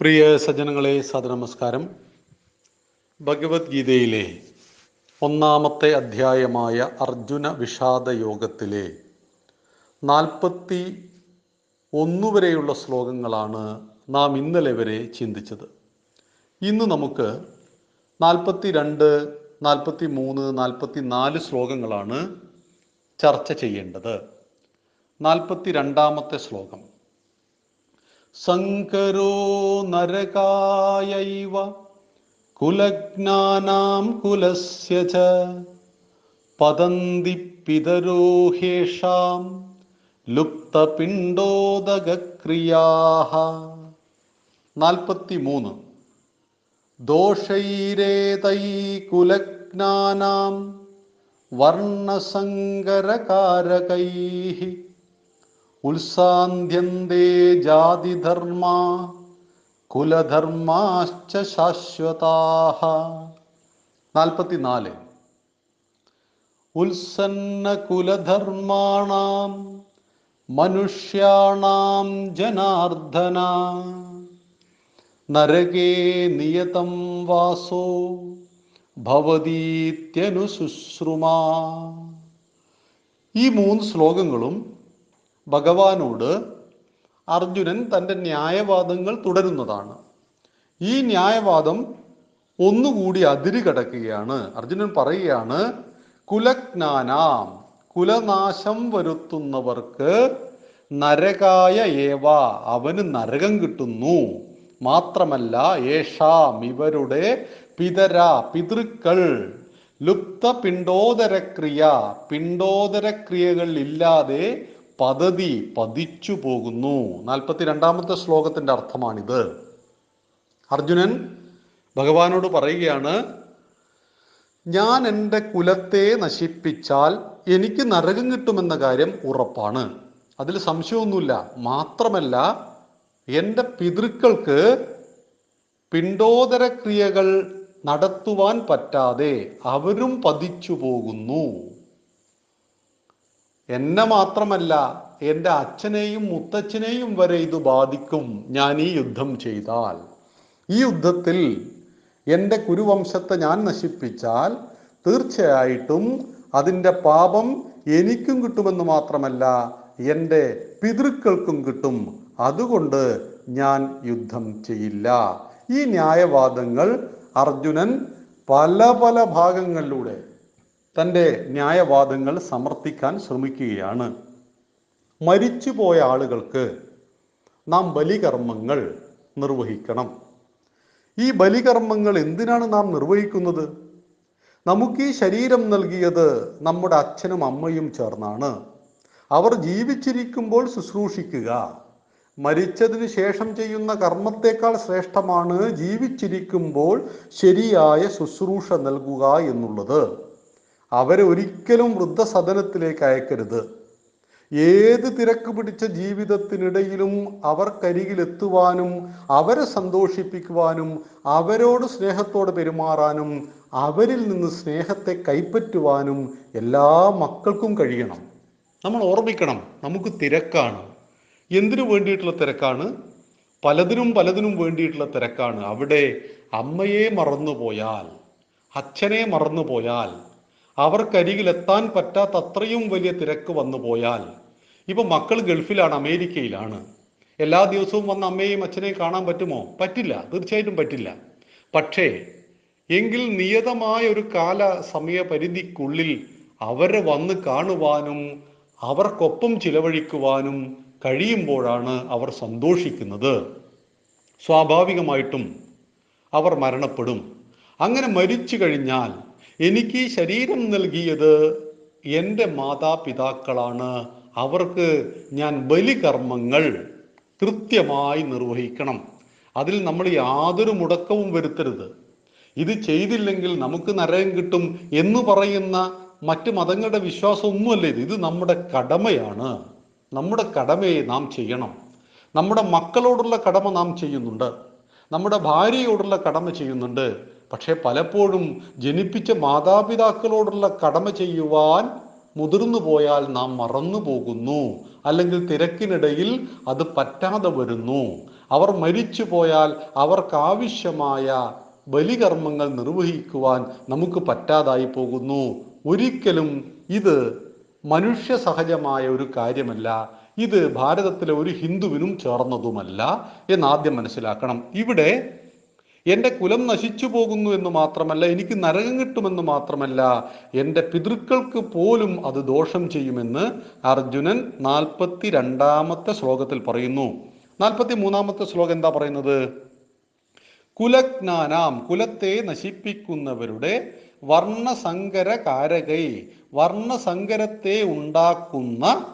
പ്രിയ സജ്ജനങ്ങളെ സദനമസ്കാരം ഭഗവത്ഗീതയിലെ ഒന്നാമത്തെ അധ്യായമായ അർജുന വിഷാദ യോഗത്തിലെ നാൽപ്പത്തി ഒന്ന് വരെയുള്ള ശ്ലോകങ്ങളാണ് നാം ഇന്നലെ വരെ ചിന്തിച്ചത്. ഇന്ന് നമുക്ക് നാൽപ്പത്തി രണ്ട് നാൽപ്പത്തി മൂന്ന് നാൽപ്പത്തി നാല് ശ്ലോകങ്ങളാണ് ചർച്ച ചെയ്യേണ്ടത്. നാൽപ്പത്തി രണ്ടാമത്തെ ശ്ലോകം. സങ്കരോ നരകായൈവ കുലജ്ഞാനാം കുലസ്യ ച. പതന്തി പിതരോ ഹേഷാം ലുപ്തപിണ്ടോദകക്രിയാഹ നാൽപ്പത്തി മൂന്ന് ദോഷൈരേതൈ കുലജ്ഞാനാം വർണസങ്കരകാരകൈः ഉത്സാന്ധ്യന്തേ ജാതിധർമ്മ കുലധർമാശ്ച ശാശ്വതാഹ. നാൽപ്പത്തിനാല്. ഉത്സന്ന കുലധർമാണാം മനുഷ്യാണാം ജനാർദ്ദന. നരകേ നിയതം വാസോ ഭവതീത്യനുശുശ്രുമാ. ഈ മൂന്ന് ശ്ലോകങ്ങളും ഭഗവാനോട് അർജുനൻ തന്റെ ന്യായവാദങ്ങൾ തുടരുന്നതാണ്. ഈ ന്യായവാദം ഒന്നുകൂടി അതിര് കടക്കുകയാണ്. അർജുനൻ പറയുകയാണ് കുലജ്ഞാനാം കുലനാശം വരുത്തുന്നവർക്ക് നരകായ ഏവ അവന് നരകം കിട്ടുന്നു. മാത്രമല്ല ഏഷാം ഇവരുടെ പിതര പിതൃക്കൾ ലുപ്ത പിണ്ടോദരക്രിയ പിണ്ടോദരക്രിയകൾ ഇല്ലാതെ പദ്ധതി പതിച്ചു പോകുന്നു. നാൽപ്പത്തി രണ്ടാമത്തെ ശ്ലോകത്തിന്റെ അർത്ഥമാണിത്. അർജുനൻ ഭഗവാനോട് പറയുകയാണ് ഞാൻ എന്റെ കുലത്തെ നശിപ്പിച്ചാൽ എനിക്ക് നരകം കിട്ടുമെന്ന കാര്യം ഉറപ്പാണ്. അതിൽ സംശയമൊന്നുമില്ല. മാത്രമല്ല എന്റെ പിതൃക്കൾക്ക് പിണ്ടോദര ക്രിയകൾ നടത്തുവാൻ പറ്റാതെ അവരും പതിച്ചു പോകുന്നു. എന്നെ മാത്രമല്ല എന്റെ അച്ഛനെയും മുത്തച്ഛനെയും വരെ ഇത് ബാധിക്കും. ഞാൻ ഈ യുദ്ധം ചെയ്താൽ ഈ യുദ്ധത്തിൽ എന്റെ കുരുവംശത്തെ ഞാൻ നശിപ്പിച്ചാൽ തീർച്ചയായിട്ടും അതിന്റെ പാപം എനിക്കും കിട്ടുമെന്ന് മാത്രമല്ല എന്റെ പിതൃക്കൾക്കും കിട്ടും. അതുകൊണ്ട് ഞാൻ യുദ്ധം ചെയ്യില്ല. ഈ ന്യായവാദങ്ങൾ അർജുനൻ പല പല ഭാഗങ്ങളിലൂടെ തന്റെ ന്യായവാദങ്ങൾ സമർത്ഥിക്കാൻ ശ്രമിക്കുകയാണ്. മരിച്ചുപോയ ആളുകൾക്ക് നാം ബലികർമ്മങ്ങൾ നിർവഹിക്കണം. ഈ ബലികർമ്മങ്ങൾ എന്തിനാണ് നാം നിർവഹിക്കുന്നത്? നമുക്ക് ഈ ശരീരം നൽകിയത് നമ്മുടെ അച്ഛനും അമ്മയും ചേർന്നാണ്. അവർ ജീവിച്ചിരിക്കുമ്പോൾ ശുശ്രൂഷിക്കുക. മരിച്ചതിന് ശേഷം ചെയ്യുന്ന കർമ്മത്തെക്കാൾ ശ്രേഷ്ഠമാണ് ജീവിച്ചിരിക്കുമ്പോൾ ശരിയായ ശുശ്രൂഷ നൽകുക എന്നുള്ളത്. അവരെ ഒരിക്കലും വൃദ്ധസദനത്തിലേക്ക് അയക്കരുത്. ഏത് തിരക്ക് പിടിച്ച ജീവിതത്തിനിടയിലും അവർക്കരികിലെത്തുവാനും അവരെ സന്തോഷിപ്പിക്കുവാനും അവരോട് സ്നേഹത്തോടെ പെരുമാറാനും അവരിൽ നിന്ന് സ്നേഹത്തെ കൈപ്പറ്റുവാനും എല്ലാ മക്കൾക്കും കഴിയണം. നമ്മൾ ഓർമ്മിക്കണം നമുക്ക് തിരക്കാണ്. എന്തിനു വേണ്ടിയിട്ടുള്ള തിരക്കാണ്? പലതിനും പലതിനും വേണ്ടിയിട്ടുള്ള തിരക്കാണ്. അവിടെ അമ്മയെ മറന്നുപോയാൽ അച്ഛനെ മറന്നുപോയാൽ അവർക്കരികിൽ എത്താൻ പറ്റാത്ത അത്രയും വലിയ തിരക്ക് വന്നു പോയാൽ ഇപ്പൊ മക്കൾ ഗൾഫിലാണ് അമേരിക്കയിലാണ്. എല്ലാ ദിവസവും വന്ന് അമ്മയെയും അച്ഛനെയും കാണാൻ പറ്റുമോ? പറ്റില്ല തീർച്ചയായിട്ടും പറ്റില്ല. പക്ഷേ എങ്കിൽ നിയതമായ ഒരു കാല സമയപരിധിക്കുള്ളിൽ അവരെ വന്ന് കാണുവാനും അവർക്കൊപ്പം ചിലവഴിക്കുവാനും കഴിയുമ്പോഴാണ് അവർ സന്തോഷിക്കുന്നത്. സ്വാഭാവികമായിട്ടും അവർ മരണപ്പെടും. അങ്ങനെ മരിച്ചു കഴിഞ്ഞാൽ എനിക്ക് ശരീരം നൽകിയത് എന്റെ മാതാപിതാക്കളാണ്. അവർക്ക് ഞാൻ ബലികർമ്മങ്ങൾ കൃത്യമായി നിർവഹിക്കണം. അതിൽ നമ്മൾ യാതൊരു മുടക്കവും വരുത്തരുത്. ഇത് ചെയ്തില്ലെങ്കിൽ നമുക്ക് നരകം കിട്ടും എന്ന് പറയുന്ന മറ്റ് മതങ്ങളുടെ വിശ്വാസം ഒന്നുമല്ല ഇത്. ഇത് നമ്മുടെ കടമയാണ്. നമ്മുടെ കടമയെ നാം ചെയ്യണം. നമ്മുടെ മക്കളോടുള്ള കടമ നാം ചെയ്യുന്നുണ്ട്. നമ്മുടെ ഭാര്യയോടുള്ള കടമ ചെയ്യുന്നുണ്ട്. പക്ഷേ പലപ്പോഴും ജനിപ്പിച്ച മാതാപിതാക്കളോടുള്ള കടമ ചെയ്യുവാൻ മുതിർന്നു പോയാൽ നാം മറന്നു പോകുന്നു. അല്ലെങ്കിൽ തിരക്കിനിടയിൽ അത് പറ്റാതെ വരുന്നു. അവർ മരിച്ചു പോയാൽ അവർക്കാവശ്യമായ ബലികർമ്മങ്ങൾ നിർവഹിക്കുവാൻ നമുക്ക് പറ്റാതായി പോകുന്നു. ഒരിക്കലും ഇത് മനുഷ്യ സഹജമായ ഒരു കാര്യമല്ല. ഇത് ഭാരതത്തിലെ ഒരു ഹിന്ദുവിനും ചേർന്നതുമല്ല. എന്ന് ആദ്യം മനസ്സിലാക്കണം. ഇവിടെ എന്റെ കുലം നശിച്ചു പോകുന്നു എന്ന് മാത്രമല്ല എനിക്ക് നരകം കിട്ടുമെന്ന് മാത്രമല്ല എന്റെ പിതൃക്കൾക്ക് പോലും അത് ദോഷം ചെയ്യുമെന്ന് അർജുനൻ നാൽപ്പത്തി രണ്ടാമത്തെ ശ്ലോകത്തിൽ പറയുന്നു. നാൽപ്പത്തി മൂന്നാമത്തെ ശ്ലോകം എന്താ പറയുന്നത്? കുലജ്ഞാനാം കുലത്തെ നശിപ്പിക്കുന്നവരുടെ വർണസങ്കര കാരകൈ വർണസങ്കരത്തെ ഉണ്ടാക്കുന്ന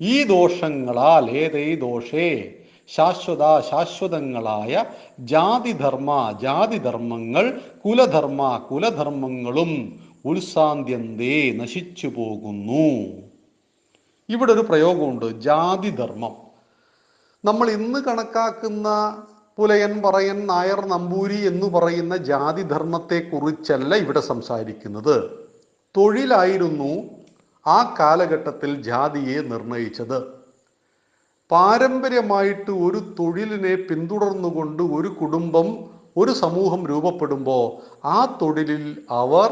ഈ ദോഷങ്ങളാൽ ഏതൈ ദോഷേ? ശാശ്വത ശാശ്വതങ്ങളായ ജാതിധർമ്മ ജാതിധർമ്മങ്ങൾ കുലധർമ്മ കുലധർമ്മങ്ങളും ഉത്സാന്ത്യന്തേ നശിച്ചു പോകുന്നു. ഇവിടെ ഒരു പ്രയോഗമുണ്ട് ജാതിധർമ്മം. നമ്മൾ ഇന്ന് കണക്കാക്കുന്ന പുലയൻ പറയൻ നായർ നമ്പൂരി എന്ന് പറയുന്ന ജാതിധർമ്മത്തെ കുറിച്ചല്ല ഇവിടെ സംസാരിക്കുന്നത്. തൊഴിലായിരുന്നു ആ കാലഘട്ടത്തിൽ ജാതിയെ നിർണയിച്ചത്. പാരമ്പര്യമായിട്ട് ഒരു തൊഴിലിനെ പിന്തുടർന്നുകൊണ്ട് ഒരു കുടുംബം ഒരു സമൂഹം രൂപപ്പെടുമ്പോൾ ആ തൊഴിലിൽ അവർ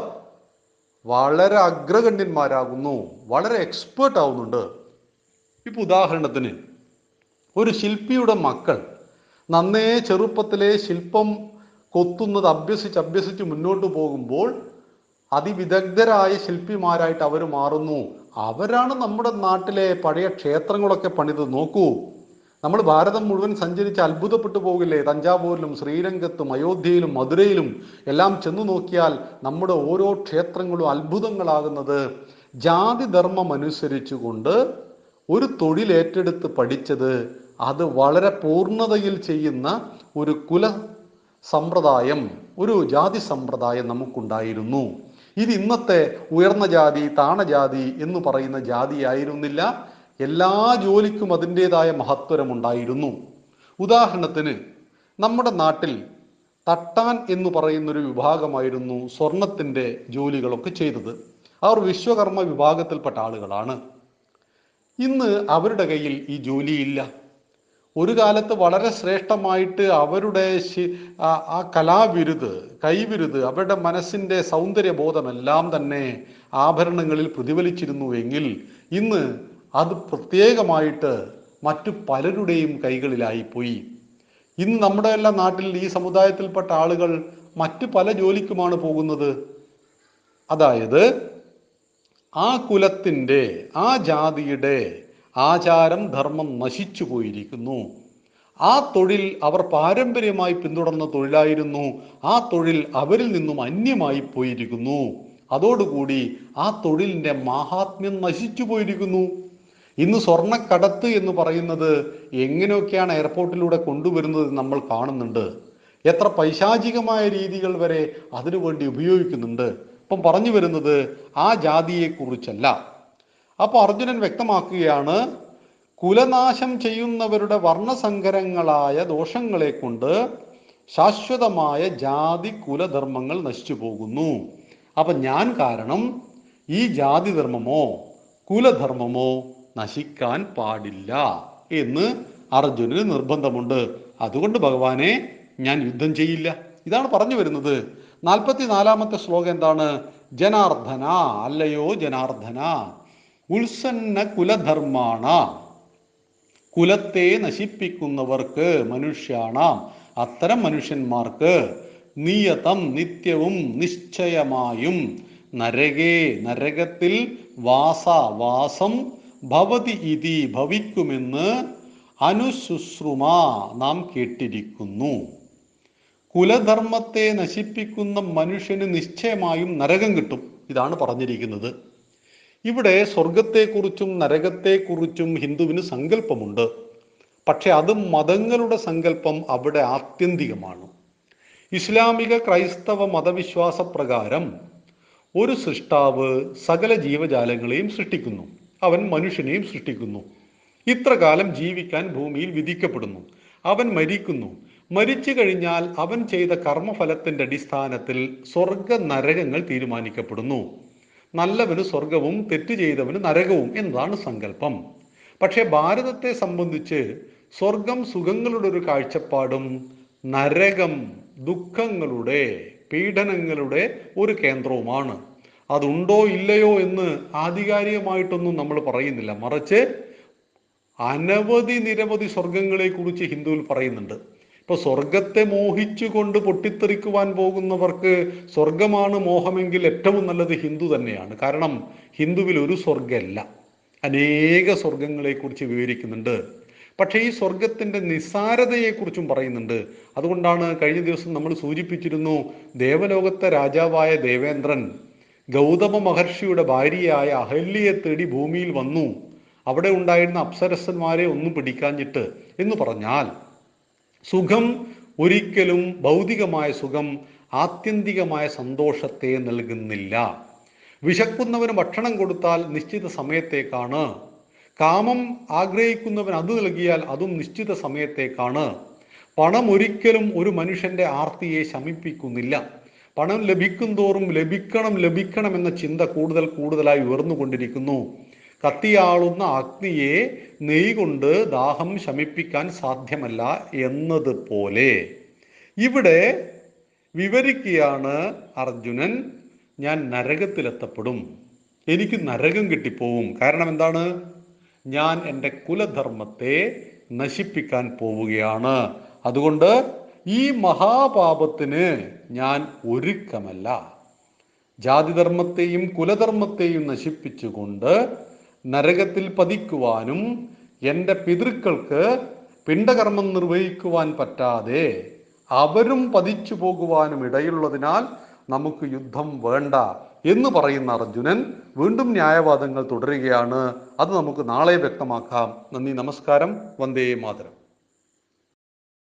വളരെ അഗ്രഗണ്യന്മാരാകുന്നു വളരെ എക്സ്പേർട്ട് ആവുന്നുണ്ട്. ഇപ്പൊ ഉദാഹരണത്തിന് ഒരു ശില്പിയുടെ മക്കൾ നന്നേ ചെറുപ്പത്തിലെ ശില്പം കൊത്തുന്നത് അഭ്യസിച്ച് അഭ്യസിച്ച് മുന്നോട്ട് പോകുമ്പോൾ അതിവിദഗ്ധരായ ശില്പിമാരായിട്ട് അവർ മാറുന്നു. അവരാണ് നമ്മുടെ നാട്ടിലെ പഴയ ക്ഷേത്രങ്ങളൊക്കെ പണിത് നോക്കൂ. നമ്മൾ ഭാരതം മുഴുവൻ സഞ്ചരിച്ച് അത്ഭുതപ്പെട്ടു പോകില്ലേ? തഞ്ചാവൂരിലും ശ്രീരംഗത്തും അയോധ്യയിലും മധുരയിലും എല്ലാം ചെന്നു നോക്കിയാൽ നമ്മുടെ ഓരോ ക്ഷേത്രങ്ങളും അത്ഭുതങ്ങളാകുന്നത്. ജാതി ധർമ്മം അനുസരിച്ചുകൊണ്ട് ഒരു തൊഴിലേറ്റെടുത്ത് പഠിച്ചത് അത് വളരെ പൂർണതയിൽ ചെയ്യുന്ന ഒരു കുല സമ്പ്രദായം ഒരു ജാതി സമ്പ്രദായം നമുക്കുണ്ടായിരുന്നു. ഇത് ഇന്നത്തെ ഉയർന്ന ജാതി താണജാതി എന്ന് പറയുന്ന ജാതി ആയിരുന്നില്ല എല്ലാ ജോലിക്കും അതിന്റെതായ മഹത്വരമുണ്ടായിരുന്നു. ഉദാഹരണത്തിന് നമ്മുടെ നാട്ടിൽ തട്ടാൻ എന്ന് പറയുന്നൊരു വിഭാഗമായിരുന്നു സ്വർണത്തിന്റെ ജോലികളൊക്കെ ചെയ്തത്. അവർ വിശ്വകർമ്മ വിഭാഗത്തിൽപ്പെട്ട ആളുകളാണ്. ഇന്ന് അവരുടെ കയ്യിൽ ഈ ജോലിയില്ല. ഒരു കാലത്ത് വളരെ ശ്രേഷ്ഠമായിട്ട് അവരുടെ ആ- കലാവിരുത് കൈവിരുത് അവരുടെ മനസ്സിന്റെ സൗന്ദര്യബോധമെല്ലാം തന്നെ ആഭരണങ്ങളിൽ പ്രതിഫലിച്ചിരുന്നു എങ്കിൽ ഇന്ന് അത് പ്രത്യേകമായിട്ട് മറ്റു പലരുടെയും കൈകളിലായി പോയി ഇന്ന് നമ്മുടെ എല്ലാ നാട്ടിൽ ഈ സമുദായത്തിൽപ്പെട്ട ആളുകൾ മറ്റു പല ജോലിക്കുമാണ് പോകുന്നത്. അതായത് ആ കുലത്തിന്റെ ആ ജാതിയുടെ ആചാരം ധർമ്മം നശിച്ചു പോയിരിക്കുന്നു. ആ തൊഴിൽ അവർ പാരമ്പര്യമായി പിന്തുടർന്ന തൊഴിലായിരുന്നു. ആ തൊഴിൽ അവരിൽ നിന്നും അന്യമായി പോയിരിക്കുന്നു. അതോടുകൂടി ആ തൊഴിലിന്റെ മാഹാത്മ്യം നശിച്ചു പോയിരിക്കുന്നു. ഇന്ന് സ്വർണക്കടത്ത് എന്ന് പറയുന്നത് എങ്ങനെയൊക്കെയാണ് എയർപോർട്ടിലൂടെ കൊണ്ടുവരുന്നത് നമ്മൾ കാണുന്നുണ്ട്. എത്ര പൈശാചികമായ രീതികൾ വരെ അതിനുവേണ്ടി ഉപയോഗിക്കുന്നുണ്ട്. ഇപ്പം പറഞ്ഞു വരുന്നത് ആ ജാതിയെ കുറിച്ചല്ല അപ്പൊ അർജുനൻ വ്യക്തമാക്കുകയാണ് കുലനാശം ചെയ്യുന്നവരുടെ വർണസങ്കരങ്ങളായ ദോഷങ്ങളെ കൊണ്ട് ശാശ്വതമായ ജാതി കുലധർമ്മങ്ങൾ നശിച്ചു പോകുന്നു. അപ്പൊ ഞാൻ കാരണം ഈ ജാതി ധർമ്മമോ കുലധർമ്മമോ നശിക്കാൻ പാടില്ല എന്ന് അർജുനന് നിർബന്ധമുണ്ട്. അതുകൊണ്ട് ഭഗവാനെ ഞാൻ യുദ്ധം ചെയ്യില്ല. ഇതാണ് പറഞ്ഞു വരുന്നത്. നാൽപ്പത്തി നാലാമത്തെ ശ്ലോകം എന്താണ്? ജനാർദ്ദന അല്ലയോ ജനാർദ്ദന. ഉത്സന്ന കുലധർമാണ. കുലത്തെ നശിപ്പിക്കുന്നവർക്ക് മനുഷ്യാണാം. അത്തരം മനുഷ്യന്മാർക്ക് നിയതം നിത്യവും നിശ്ചയമായും. നരകേ നരകത്തിൽ വാസ വാസം ഭവതി ഇതി ഭവിക്കുമെന്ന് അനുശുശ്രുമ നാം കേട്ടിരിക്കുന്നു. കുലധർമ്മത്തെ നശിപ്പിക്കുന്ന മനുഷ്യന് നിശ്ചയമായും നരകം കിട്ടും. ഇതാണ് പറഞ്ഞിരിക്കുന്നത്. ഇവിടെ സ്വർഗത്തെക്കുറിച്ചും നരകത്തെക്കുറിച്ചും ഹിന്ദുവിന് സങ്കല്പമുണ്ട്. പക്ഷെ അത് മതങ്ങളുടെ സങ്കല്പം അവിടെ ആത്യന്തികമാണ്. ഇസ്ലാമിക ക്രൈസ്തവ മതവിശ്വാസ പ്രകാരം ഒരു സൃഷ്ടാവ് സകല ജീവജാലങ്ങളെയും സൃഷ്ടിക്കുന്നു. അവൻ മനുഷ്യനെയും സൃഷ്ടിക്കുന്നു. ഇത്രകാലം ജീവിക്കാൻ ഭൂമിയിൽ വിധിക്കപ്പെടുന്നു. അവൻ മരിക്കുന്നു. മരിച്ചു കഴിഞ്ഞാൽ അവൻ ചെയ്ത കർമ്മഫലത്തിന്റെ അടിസ്ഥാനത്തിൽ സ്വർഗ നരകങ്ങൾ തീരുമാനിക്കപ്പെടുന്നു. നല്ലവന് സ്വർഗവും തെറ്റ് ചെയ്തവന് നരകവും എന്നതാണ് സങ്കല്പം. പക്ഷേ ഭാരതത്തെ സംബന്ധിച്ച് സ്വർഗം സുഖങ്ങളുടെ ഒരു കാഴ്ചപ്പാടും നരകം ദുഃഖങ്ങളുടെ പീഡനങ്ങളുടെ ഒരു കേന്ദ്രവുമാണ്. അതുണ്ടോ ഇല്ലയോ എന്ന് ആധികാരികമായിട്ടൊന്നും നമ്മൾ പറയുന്നില്ല. മറിച്ച് അനവധി നിരവധി സ്വർഗങ്ങളെ കുറിച്ച് ഹിന്ദുവിൽ പറയുന്നുണ്ട്. ഇപ്പൊ സ്വർഗത്തെ മോഹിച്ചുകൊണ്ട് പൊട്ടിത്തെറിക്കുവാൻ പോകുന്നവർക്ക് സ്വർഗമാണ് മോഹമെങ്കിൽ ഏറ്റവും നല്ലത് ഹിന്ദു തന്നെയാണ്. കാരണം ഹിന്ദുവിൽ ഒരു സ്വർഗമല്ല അനേക സ്വർഗങ്ങളെ കുറിച്ച് വിവരിക്കുന്നുണ്ട്. പക്ഷേ ഈ സ്വർഗത്തിന്റെ നിസ്സാരതയെക്കുറിച്ചും പറയുന്നുണ്ട്. അതുകൊണ്ടാണ് കഴിഞ്ഞ ദിവസം നമ്മൾ സൂചിപ്പിച്ചിരുന്നു ദേവലോകത്തെ രാജാവായ ദേവേന്ദ്രൻ ഗൗതമ മഹർഷിയുടെ ഭാര്യയായ അഹല്യയെ തേടി ഭൂമിയിൽ വന്നു. അവിടെ ഉണ്ടായിരുന്ന അപ്സരസന്മാരെ ഒന്നും പിടിക്കാഞ്ഞിട്ട് എന്ന് പറഞ്ഞാൽ സുഖം ഒരിക്കലും ഭൗതികമായ സുഖം ആത്യന്തികമായ സന്തോഷത്തെ നൽകുന്നില്ല. വിശക്കുന്നവന് ഭക്ഷണം കൊടുത്താൽ നിശ്ചിത സമയത്തേക്കാണ്. കാമം ആഗ്രഹിക്കുന്നവൻ അത് നൽകിയാൽ അതും നിശ്ചിത സമയത്തേക്കാണ്. പണം ഒരിക്കലും ഒരു മനുഷ്യന്റെ ആർത്തിയെ ശമിപ്പിക്കുന്നില്ല. പണം ലഭിക്കും തോറും ലഭിക്കണം ലഭിക്കണം എന്ന ചിന്ത കൂടുതൽ കൂടുതലായി ഉയർന്നുകൊണ്ടിരിക്കുന്നു. കത്തിയാളുന്ന അഗ്നിയെ നെയ് കൊണ്ട് ദാഹം ശമിപ്പിക്കാൻ സാധ്യമല്ല എന്നതുപോലെ ഇവിടെ വിവരിക്കുകയാണ് അർജുനൻ ഞാൻ നരകത്തിലെത്തപ്പെടും. എനിക്ക് നരകം കിട്ടിപ്പോവും. കാരണം എന്താണ്? ഞാൻ എന്റെ കുലധർമ്മത്തെ നശിപ്പിക്കാൻ പോവുകയാണ്. അതുകൊണ്ട് ഈ മഹാപാപത്തിന് ഞാൻ ഒരുക്കമല്ല. ജാതിധർമ്മത്തെയും കുലധർമ്മത്തെയും നശിപ്പിച്ചുകൊണ്ട് നരകത്തിൽ പതിക്കുവാനും എന്റെ പിതൃക്കൾക്ക് പിണ്ടകർമ്മം നിർവഹിക്കുവാൻ പറ്റാതെ അവരും പതിച്ചു പോകുവാനും ഇടയുള്ളതിനാൽ നമുക്ക് യുദ്ധം വേണ്ട എന്ന് പറയുന്ന അർജുനൻ വീണ്ടും ന്യായവാദങ്ങൾ തുടരുകയാണ്. അത് നമുക്ക് നാളെ വ്യക്തമാക്കാം. നന്ദി നമസ്കാരം. വന്ദേ മാതരം.